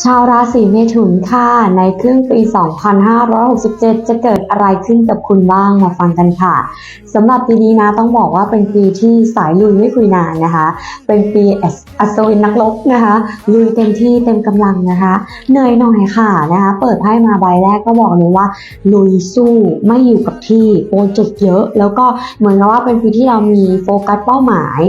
ชาวราศีเมถุนค่ะ ในครึ่งปี 2567 จะเกิดอะไรขึ้นกับคุณบ้างมาฟังกันค่ะสำหรับปีนี้นะต้องบอกว่าเป็นปีที่สายลุยไม่คุยนานนะคะ เป็นปีอัศวินนักรบนะคะลุยเต็มที่เต็มกำลังนะคะเหนื่อยหน่อยค่ะนะคะ เปิดไพ่มาใบแรกก็บอกเลยว่า ลุยสู้ไม่อยู่กับที่โปรเจกต์เยอะ แล้วก็เหมือนกับว่าเป็นปีที่เรามีโฟกัสเป้าหมาย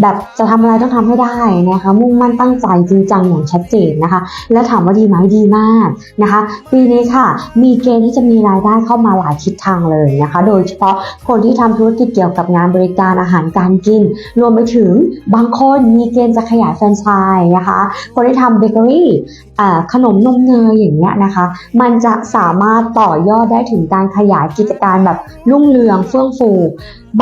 แบบจะทำอะไรต้องทำให้ได้นะคะ มุ่งมั่นตั้งใจจริงจังอย่างชัดเจนนะคะแล้วถามว่าดีไหมดีมากนะคะ ปีนี้ค่ะ มีเกณฑ์ที่จะมีรายได้เข้ามาหลายทิศทางเลยนะคะ โดยเฉพาะคนที่ทำธุรกิจเกี่ยวกับงานบริการอาหารการกิน รวมไปถึงบางคนมีเกณฑ์จะขยายแฟรนไชส์นะคะ คนที่ทำเบเกอรี่ ขนมนมเนยอย่างเงี้ยนะคะ มันจะสามารถต่อยอดได้ถึงการขยายกิจการแบบรุ่งเรืองเฟื่องฟู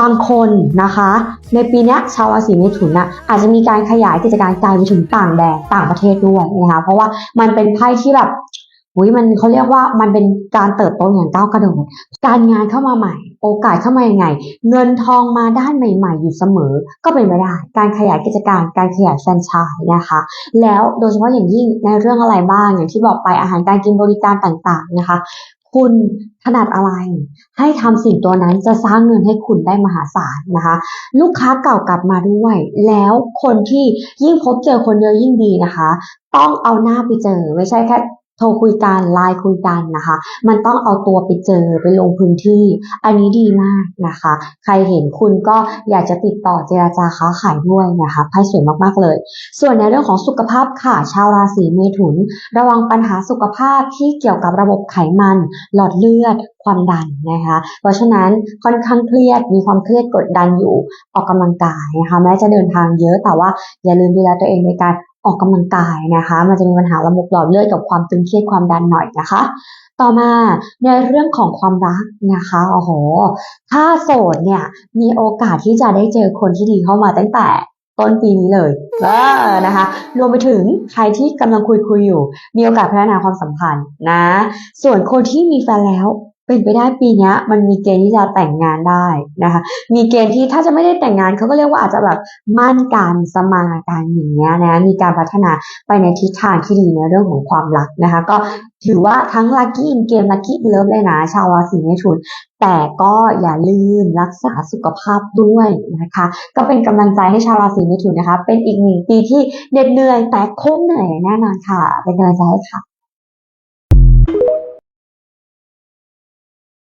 บางคนนะคะ ในปีนี้ชาวราศีเมถุนน่ะอาจจะมีการขยายกิจการไกลไปถึงต่างแดนต่างประเทศด้วยนะคะเพราะว่ามันเป็นไพ่ที่แบบ อุ้ยมันเขาเรียกว่ามันเป็นการเติบโตอย่างก้าวกระโดดการงานเข้ามาใหม่ โอกาสเข้ามายังไง เงินทองมาด้านใหม่ ๆ อยู่เสมอ ก็เป็นไปได้การขยายกิจการ การขยายแฟรนไชส์นะคะ แล้วโดยเฉพาะอย่างยิ่งในเรื่องอะไรบ้างอย่างที่บอกไปอาหารการกินบริการต่างๆนะคะ คุณถนัดอะไร ให้ทำสิ่งตัวนั้นจะสร้างเงินให้คุณได้มหาศาลนะคะ ลูกค้าเก่ากลับมาด้วย แล้วคนที่ยิ่งพบเจอคนเยอะยิ่งดีนะคะ ต้องเอาหน้าไปเจอไม่ใช่แค่ โทรคุยกันไลน์คุยกันนะคะ มันต้องเอาตัวไปเจอไปลงพื้นที่ อันนี้ดีมากนะคะ ใครเห็นคุณก็อยากจะติดต่อเจราจาค้าขายด้วยนะคะไพ่สวยมากๆเลย ส่วนในเรื่องของสุขภาพค่ะ ชาวราศีเมถุน ระวังปัญหาสุขภาพที่เกี่ยวกับระบบไขมัน หลอดเลือด ความดันนะคะ เพราะฉะนั้นค่อนข้างเครียดมีความเครียดกดดันอยู่ออกกำลังกายนะคะแม้จะเดินทางเยอะแต่ว่าอย่าลืมดูแลตัวเองในการ ออกกำลังกายนะคะ มันจะมีปัญหาระบบหลอดเลือดกับความตึงเครียดความดันหน่อยนะคะ ต่อมาในเรื่องของความรักนะคะโอ้โห ถ้าโสดเนี่ยมีโอกาสที่จะได้เจอคนที่ดีเข้ามาตั้งแต่ต้นปีนี้เลยเออนะคะ รวมไปถึงใครที่กำลังคุยคุยอยู่ มีโอกาสพัฒนาความสัมพันธ์นะ ส่วนคนที่มีแฟนแล้ว เป็นไปได้ปีนี้มันมีเกณฑ์ที่จะแต่งงานได้นะคะ มีเกณฑ์ที่ถ้าจะไม่ได้แต่งงานเขาก็เรียกว่าอาจจะแบบมั่นกันสมากันอย่างเงี้ยนะมีการพัฒนาไปในทิศทางที่ดีในเรื่องของความรักนะคะ ก็ถือว่าทั้งลัคกี้อินเกมลัคกี้เลิฟเลยนะ ชาวราศีเมถุน แต่ก็อย่าลืมรักษาสุขภาพด้วยนะคะ ก็เป็นกำลังใจให้ชาวราศีเมถุนนะคะ เป็นอีกหนึ่งปีที่เหน็ดเหนื่อยแต่คุ้มเหนื่อยแน่นอนค่ะ เป็นกำลังใจให้ค่ะ